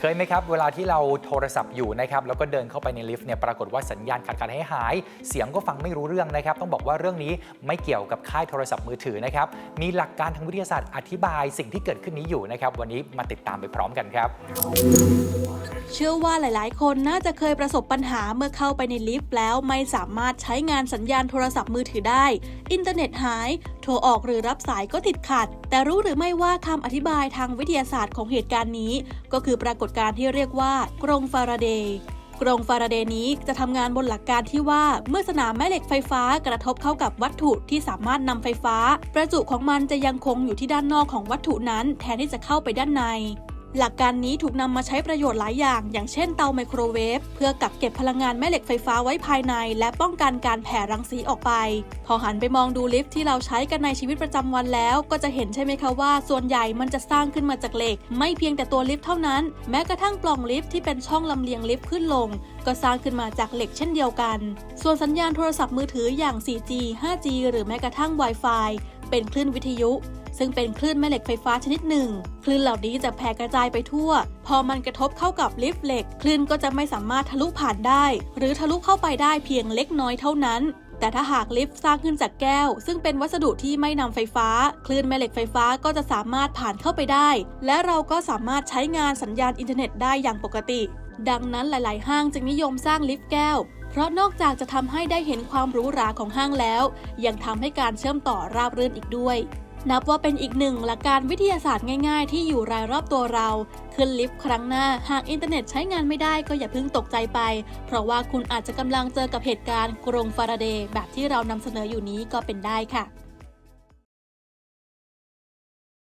เคยไหมครับ เวลาที่เราโทรศัพท์อยู่นะครับแล้วก็เดินเข้าไปในลิฟต์เนี่ยปรากฏว่าสัญญาณขาดขาดให้หาย เสียงก็ฟังไม่รู้เรื่องนะครับ ต้องบอกว่าเรื่องนี้ไม่เกี่ยวกับค่ายโทรศัพท์มือถือนะครับมีหลักการทางวิทยาศาสตร์อธิบายสิ่งที่เกิดขึ้นนี้อยู่นะครับวันนี้มาติดตามไปพร้อมกันครับ เชื่อว่าหลาย ๆ คนน่าจะเคยประสบปัญหาเมื่อเข้าไปในลิฟต์แล้วไม่สามารถใช้งานสัญญาณโทรศัพท์มือถือได้ อินเทอร์เน็ตหาย โทรออกหรือรับสายก็ติดขัด แต่รู้หรือไม่ว่าคำอธิบายทางวิทยาศาสตร์ของเหตุการณ์นี้ ก็คือปรากฏการณ์ที่เรียกว่ากรงฟาราเดย์กรงฟาราเดย์นี้จะทำงานบนหลักการที่ว่าเมื่อสนามแม่เหล็กไฟฟ้ากระทบเข้ากับวัตถุที่สามารถนำไฟฟ้า ประจุของมันจะยังคงอยู่ที่ด้านนอกของวัตถุนั้น แทนที่จะเข้าไปด้านใน หลักการนี้ถูกนำมาใช้ประโยชน์หลายอย่าง อย่างเช่นเตาไมโครเวฟเพื่อกักเก็บพลังงานแม่เหล็กไฟฟ้าไว้ภายใน และป้องกันการแผ่รังสีออกไป พอหันไปมองดูลิฟต์ที่เราใช้กันในชีวิตประจำวันแล้ว ก็จะเห็นใช่ไหมคะว่า ส่วนใหญ่มันจะสร้างขึ้นมาจากเหล็ก ไม่เพียงแต่ตัวลิฟต์เท่านั้น แม้กระทั่งปล่องลิฟต์ที่เป็นช่องลำเลียงลิฟต์ขึ้นลง ก็สร้างขึ้นมาจากเหล็กเช่นเดียวกัน ส่วนสัญญาณโทรศัพท์มือถืออย่าง 4G 5G หรือแม้กระทั่ง Wi-Fi เป็นคลื่นวิทยุ ซึ่งเป็นคลื่นแม่เหล็กไฟฟ้าชนิดหนึ่ง คลื่นเหล่านี้จะแผ่กระจายไปทั่ว พอมันกระทบเข้ากับลิฟต์เหล็ก คลื่นก็จะไม่สามารถทะลุผ่านได้ หรือทะลุเข้าไปได้เพียงเล็กน้อยเท่านั้นแต่ถ้าหากลิฟต์สร้างขึ้นจากแก้ว ซึ่งเป็นวัสดุที่ไม่นำไฟฟ้า คลื่นแม่เหล็กไฟฟ้าก็จะสามารถผ่านเข้าไปได้ และเราก็สามารถใช้งานสัญญาณอินเทอร์เน็ตได้อย่างปกติ ดังนั้นหลาย ๆ ห้างจึงนิยมสร้างลิฟต์แก้ว เพราะนอกจากจะทำให้ได้เห็นความหรูหราของห้างแล้ว ยังทำให้การเชื่อมต่อราบรื่นอีกด้วย นับว่าเป็นอีกหนึ่งหลักการวิทยาศาสตร์ง่ายๆ ที่อยู่รายรอบตัวเรา ขึ้นลิฟต์ครั้งหน้า หากอินเทอร์เน็ตใช้งานไม่ได้ก็อย่าเพิ่งตกใจไป เพราะว่าคุณอาจจะกำลังเจอกับเหตุการณ์กรงฟาราเดย์แบบที่เรานำเสนออยู่นี้ก็เป็นได้ค่ะ